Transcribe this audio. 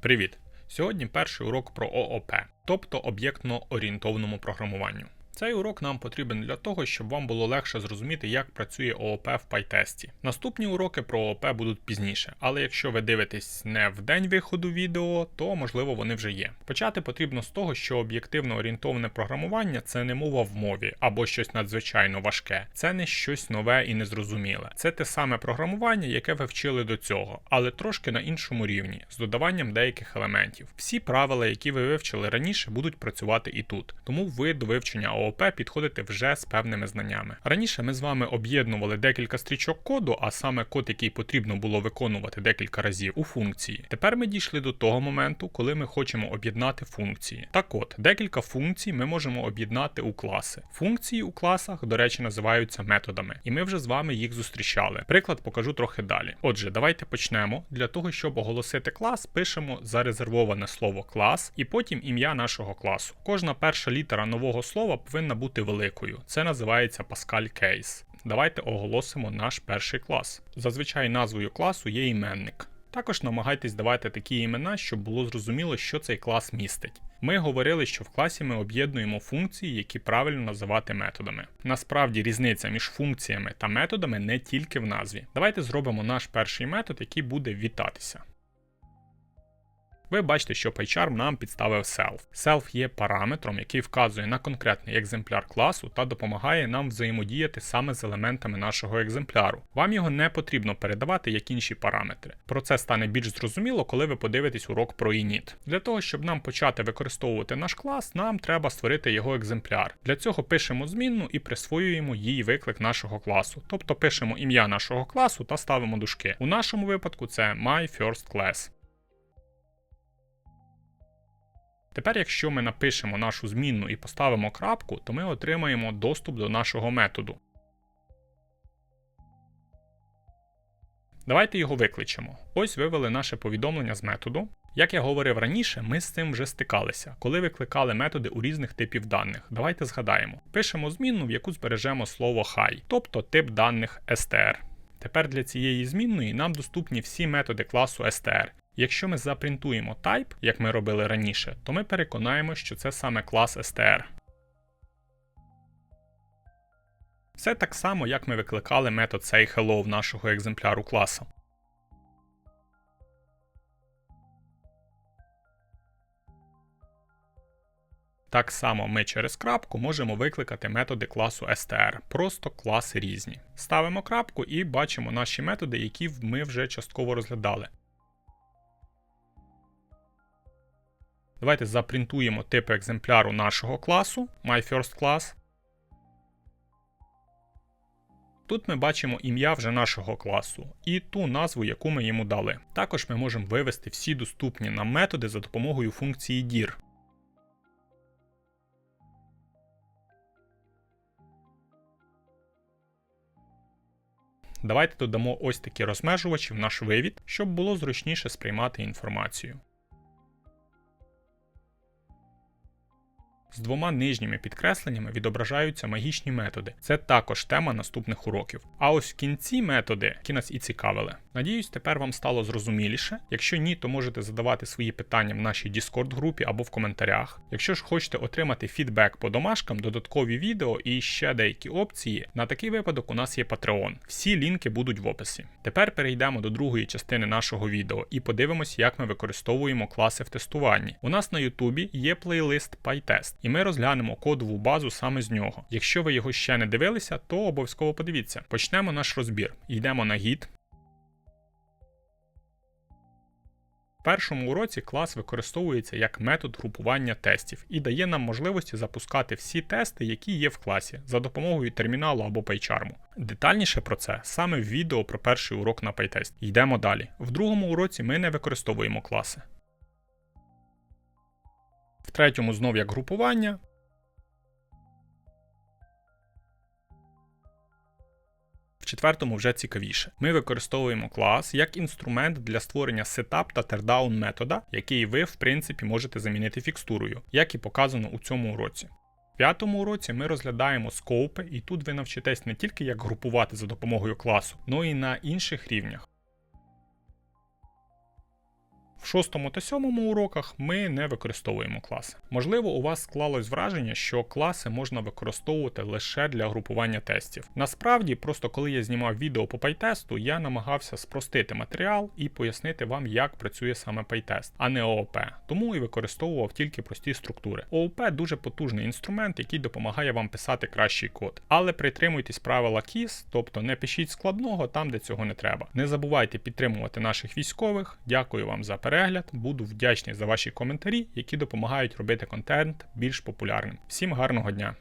Привіт! Сьогодні перший урок про ООП, тобто об'єктно орієнтовному програмуванню. Цей урок нам потрібен для того, щоб вам було легше зрозуміти, як працює ООП в PyTest. Наступні уроки про ООП будуть пізніше, але якщо ви дивитесь не в день виходу відео, то можливо вони вже є. Почати потрібно з того, що об'єктивно орієнтоване програмування це не мова в мові або щось надзвичайно важке. Це не щось нове і незрозуміле. Це те саме програмування, яке ви вчили до цього, але трошки на іншому рівні, з додаванням деяких елементів. Всі правила, які ви вивчили раніше, будуть працювати і тут. Тому ви до вивчення ООП ООП підходити вже з певними знаннями. Раніше ми з вами об'єднували декілька стрічок коду, а саме код, який потрібно було виконувати декілька разів у функції. Тепер ми дійшли до того моменту, коли ми хочемо об'єднати функції. Так от, декілька функцій ми можемо об'єднати у класи. Функції у класах, до речі, називаються методами, і ми вже з вами їх зустрічали. Приклад покажу трохи далі. Отже, давайте почнемо. Для того, щоб оголосити клас, пишемо зарезервоване слово клас і потім ім'я нашого класу. Кожна перша літера нового слова повинна повинна бути великою. Це називається Pascal Case. Давайте оголосимо наш перший клас. Зазвичай назвою класу є іменник. Також намагайтесь давати такі імена, щоб було зрозуміло, що цей клас містить. Ми говорили, що в класі ми об'єднуємо функції, які правильно називати методами. Насправді різниця між функціями та методами не тільки в назві. Давайте зробимо наш перший метод, який буде вітатися. Ви бачите, що PyCharm нам підставив self. Self є параметром, який вказує на конкретний екземпляр класу та допомагає нам взаємодіяти саме з елементами нашого екземпляру. Вам його не потрібно передавати як інші параметри. Про це стане більш зрозуміло, коли ви подивитесь урок про init. Для того, щоб нам почати використовувати наш клас, нам треба створити його екземпляр. Для цього пишемо змінну і присвоюємо їй виклик нашого класу. Тобто пишемо ім'я нашого класу та ставимо дужки. У нашому випадку це MyFirstClass. Тепер, якщо ми напишемо нашу змінну і поставимо крапку, то ми отримаємо доступ до нашого методу. Давайте його викличемо. Ось вивели наше повідомлення з методу. Як я говорив раніше, ми з цим вже стикалися, коли викликали методи у різних типів даних. Давайте згадаємо. Пишемо змінну, в яку збережемо слово хай, тобто тип даних str. Тепер для цієї змінної нам доступні всі методи класу str, Якщо ми запринтуємо type, як ми робили раніше, то ми переконаємо, що це саме клас str. Все так само, як ми викликали метод sayHello в нашого екземпляру класу. Так само ми через крапку можемо викликати методи класу str, просто класи різні. Ставимо крапку і бачимо наші методи, які ми вже частково розглядали. Давайте запринтуємо типи екземпляру нашого класу MyFirstClass. Тут ми бачимо ім'я вже нашого класу і ту назву, яку ми йому дали. Також ми можемо вивести всі доступні нам методи за допомогою функції dir. Давайте додамо ось такі розмежувачі в наш вивід, щоб було зручніше сприймати інформацію. З двома нижніми підкресленнями відображаються магічні методи. Це також тема наступних уроків. А ось в кінці методи, які нас і цікавили. Надіюсь, тепер вам стало зрозуміліше. Якщо ні, то можете задавати свої питання в нашій Discord групі або в коментарях. Якщо ж хочете отримати фідбек по домашкам, додаткові відео і ще деякі опції, на такий випадок у нас є Patreon. Всі лінки будуть в описі. Тепер перейдемо до другої частини нашого відео і подивимось, як ми використовуємо класи в тестуванні. У нас на Ютубі є плейлист PyTest і ми розглянемо кодову базу саме з нього. Якщо ви його ще не дивилися, то обов'язково подивіться. Почнемо наш розбір. Йдемо на гід. Першому уроці клас використовується як метод групування тестів і дає нам можливості запускати всі тести, які є в класі, за допомогою терміналу або PyCharm. Детальніше про це саме в відео про перший урок на PyTest. Йдемо далі. В другому уроці ми не використовуємо класи в третьому знов як групування. Четвертому вже цікавіше. Ми використовуємо клас як інструмент для створення setup та teardown метода, який ви, в принципі, можете замінити фікстурою, як і показано у цьому уроці. В п'ятому уроці ми розглядаємо скоупи, і тут ви навчитесь не тільки як групувати за допомогою класу, але й на інших рівнях. Шостому та сьомому уроках ми не використовуємо класи. Можливо, у вас склалось враження, що класи можна використовувати лише для групування тестів. Насправді, просто коли я знімав відео по пайтесту, я намагався спростити матеріал і пояснити вам, як працює саме пайтест, а не ООП. Тому і використовував тільки прості структури. ООП дуже потужний інструмент, який допомагає вам писати кращий код. Але притримуйтесь правила KISS, тобто не пишіть складного там, де цього не треба. Не забувайте підтримувати наших військових. Дякую вам за перегляд. Буду вдячний за ваші коментарі, які допомагають робити контент більш популярним. Всім гарного дня!